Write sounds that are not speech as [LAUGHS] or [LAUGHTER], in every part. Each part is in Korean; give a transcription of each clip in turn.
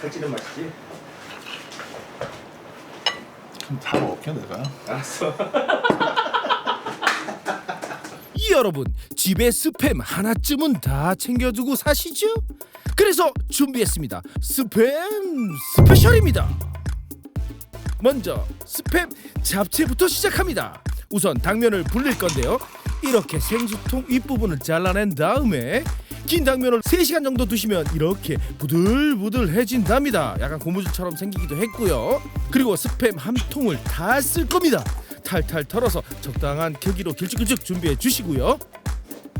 살찌는 맛이지? 그럼 다 먹게 내가. 알았어. [LAUGHS] 이 여러분 집에 스팸 하나쯤은 다 챙겨두고 사시죠? 그래서 준비했습니다 스팸 스페셜입니다 먼저 스팸 잡채부터 시작합니다 우선 당면을 불릴 건데요 이렇게 생수통 윗부분을 잘라낸 다음에 긴 당면을 3시간 정도 두시면 이렇게 부들부들해진답니다 약간 고무줄처럼 생기기도 했고요 그리고 스팸 한 통을 다 쓸 겁니다 탈탈 털어서 적당한 크기로 길쭉길쭉 준비해 주시고요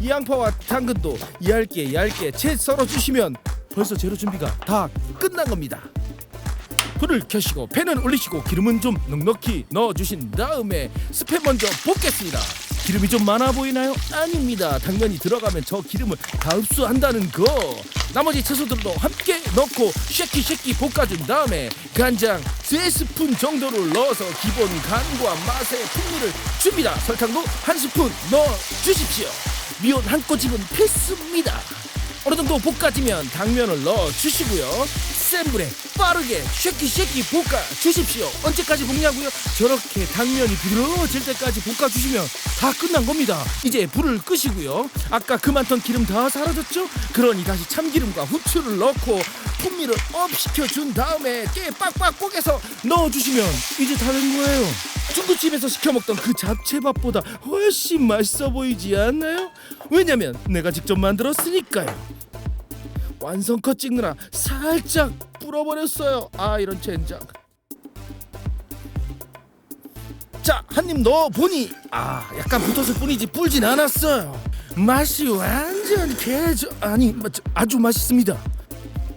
이 양파와 당근도 얇게 얇게 채 썰어 주시면 벌써 재료 준비가 다 끝난 겁니다. 불을 켜시고 팬을 올리시고 기름은 좀 넉넉히 넣어 주신 다음에 스팸 먼저 볶겠습니다. 기름이 좀 많아 보이나요? 아닙니다. 당면이 들어가면 저 기름을 다 흡수한다는 거. 나머지 채소들도 함께 넣고 쉐키 쉐키 볶아준 다음에 간장 3스푼 정도를 넣어서 기본 간과 맛의 풍미를 줍니다. 설탕도 한 스푼 넣어 주십시오. 미온 한 꼬집은 필수입니다. 어느 정도 볶아지면 당면을 넣어 주시고요. 센 불에 빠르게 쉐키 쉐키 볶아 주십시오. 언제까지 볶냐고요? 저렇게 당면이 부드러워질 때까지 볶아 주시면 다 끝난 겁니다. 이제 불을 끄시고요. 아까 그만던 기름 다 사라졌죠? 그러니 다시 참기름과 후추를 넣고 풍미를 업 시켜 준 다음에 깨 빡빡 뽀개서 넣어 주시면 이제 다 된 거예요. 중국집에서 시켜 먹던 그 잡채밥보다 훨씬 맛있어 보이지 않나요? 왜냐면 내가 직접 만들었으니까요. 완성컷 찍느라 살짝 불어버렸어요. 아 이런 젠장. 자, 한 입 넣어 보니 아 약간 붙었을 뿐이지 불진 않았어요. 맛이 완전 개조 아니 마- 아주 맛있습니다.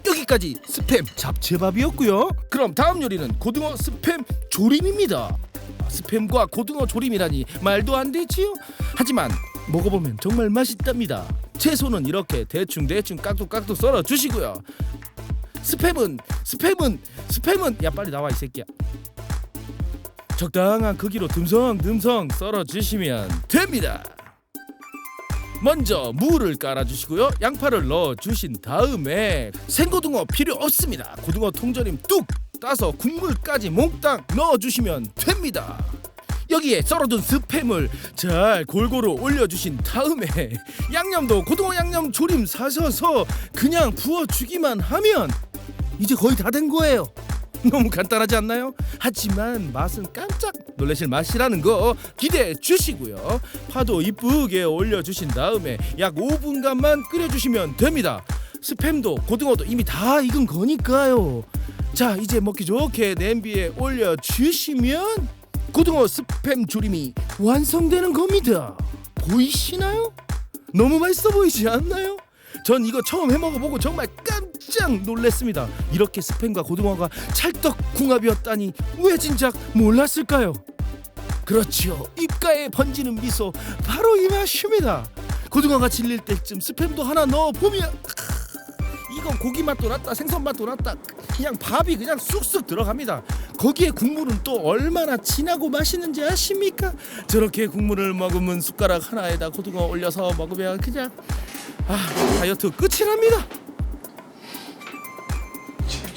여기까지 스팸 잡채밥이었고요. 그럼 다음 요리는 고등어 스팸 조림입니다. 스팸과 고등어 조림이라니 말도 안 되지요? 하지만 먹어보면 정말 맛있답니다. 채소는 이렇게 대충 대충 깍둑깍둑 썰어 주시고요. 스팸은 스팸은 스팸은 야 빨리 나와 이 새끼야. 적당한 크기로 듬성듬성 썰어 주시면 됩니다. 먼저 무를 깔아 주시고요. 양파를 넣어 주신 다음에 생고등어 필요 없습니다. 고등어 통조림 뚝 따서 국물까지 몽땅 넣어 주시면 됩니다. 여기에 썰어둔 스팸을 잘 골고루 올려주신 다음에 [LAUGHS] 양념도 고등어 양념 조림 사셔서 그냥 부어주기만 하면 이제 거의 다 된 거예요. [LAUGHS] 너무 간단하지 않나요? 하지만 맛은 깜짝 놀라실 맛이라는 거 기대해 주시고요. 파도 이쁘게 올려주신 다음에 약 5분간만 끓여주시면 됩니다. 스팸도 고등어도 이미 다 익은 거니까요. 자 이제 먹기 좋게 냄비에 올려주시면 고등어 스팸 조림이 완성되는 겁니다. 보이시나요? 너무 맛있어 보이지 않나요? 전 이거 처음 해 먹어보고 정말 깜짝 놀랐습니다. 이렇게 스팸과 고등어가 찰떡 궁합이었다니 왜 진작 몰랐을까요? 그렇죠. 입가에 번지는 미소 바로 이 맛입니다. 고등어가 질릴 때쯤 스팸도 하나 넣어 보면 이건 고기 맛도 났다 생선 맛도 났다. 그냥 밥이 그냥 쑥쑥 들어갑니다. 거기에 국물은 또 얼마나 진하고 맛있는지 아십니까? 저렇게 국물을 머금은 숟가락 하나에다 고등어 올려서 먹으면 그냥 아 다이어트 끝이랍니다.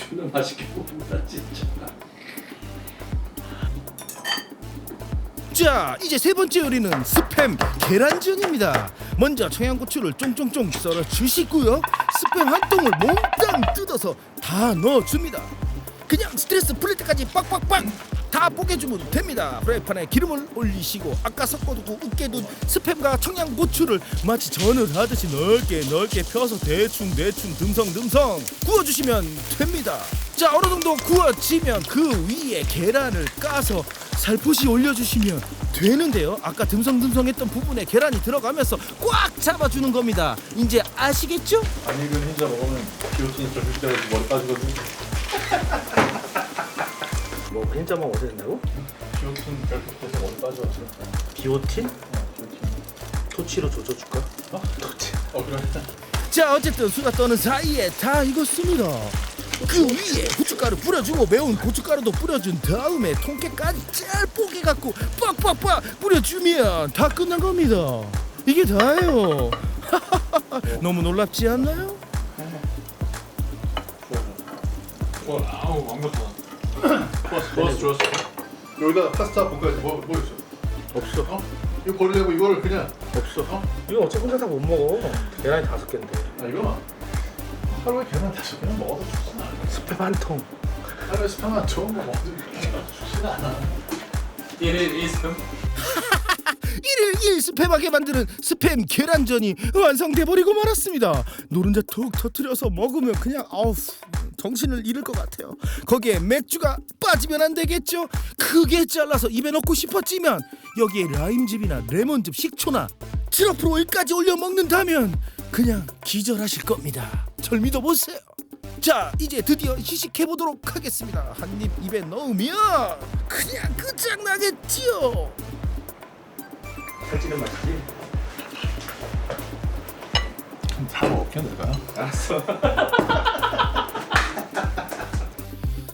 존나 맛있게 먹는다 진짜. 자 이제 세 번째 요리는 스팸 계란전입니다 먼저 청양고추를 쫑쫑쫑 썰어 주시고요. 스팸 한 통을 몽땅 뜯어서 다 넣어줍니다. 그냥 스트레스 풀릴 때까지 빡빡빡 다 뽀개주면 됩니다. 프라이팬에 기름을 올리시고 아까 섞어두고 으깨둔 스팸과 청양고추를 마치 전을 하듯이 넓게 넓게 펴서 대충 대충 듬성듬성 구워주시면 됩니다. 자 어느 정도 구워지면 그 위에 계란을 까서 살포시 올려주시면 되는데요 아까 듬성듬성했던 부분에 계란이 들어가면서 꽉 잡아주는 겁니다 이제 아시겠죠? 안 익은 흰자 먹으면 비오틴이 좀 휴대해서 머리 빠지거든. 뭐 흰자만 어디 된다고? 비오틴 결핍돼서 머리 빠져가지고. 비오틴? 토치로 조져줄까? 어? 그렇지. 어 그래. 자 어쨌든 수다 떠는 사이에 다 익었습니다 그 위에 후춧가루 뿌려주고 매운 고춧가루도 뿌려준 다음에 통깨까지 잘 뽀개갖고 빡빡빡 뿌려주면 다 끝난 겁니다 이게 다예요 [LAUGHS] 너무 놀랍지 않나요? 와, 아우 완벽하다. 좋았어, 좋았어, 좋았어. 여기다 파스타 볶아야지. 뭐, 뭐 있어? 없어. 어? 이거 버리려고 이거를 그냥 없어. 어? 이거 어차피 혼자 다 못 먹어. 계란이 다섯 개인데. 아 이거 하루에 계란 다섯 개는 먹어도 좋진 않아. 스팸 한 통. 하루에 스팸 좋은 거 먹어도 좋진 않아. 1일 1스팸? 1일 1스팸하게 만드는 스팸 계란전이 완성돼 버리고 말았습니다. 노른자 툭 터트려서 먹으면 그냥 아우 정신을 잃을 것 같아요. 거기에 맥주가 빠지면 안 되겠죠. 크게 잘라서 입에 넣고 싶어지면 여기에 라임즙이나 레몬즙, 식초나 트러플 오일까지 올려 먹는다면 그냥 기절하실 겁니다. 절 믿어보세요. 자 이제 드디어 시식해 보도록 하겠습니다. 한 입 입에 넣으면 그냥 끝장나겠지요. 살찌는 맛이지. 다 먹게 내가. 알았어. [LAUGHS]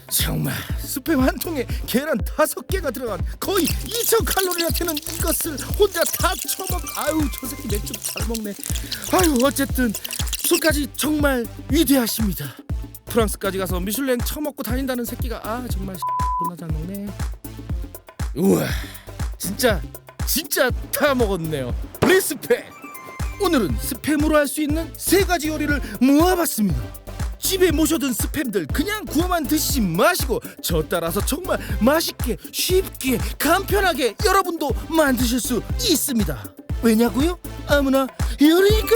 정말 스팸 한 통에 계란 다섯 개가 들어간 거의 2천 칼로리나 되는 이것을 혼자 다 처먹 아유 저 새끼 맥주 잘 먹네 아유 어쨌든 술까지 정말 위대하십니다. 프랑스까지 가서 미슐랭 처먹고 다닌다는 새끼가 아 정말 존나 잘 먹네. 우와 진짜 진짜 다 먹었네요. 리스펙 오늘은 스팸으로 할 수 있는 세 가지 요리를 모아봤습니다. 집에 모셔둔 스팸들 그냥 구워만 드시지 마시고 저 따라서 정말 맛있게 쉽게 간편하게 여러분도 만드실 수 있습니다. 왜냐고요? 아무나 요리니까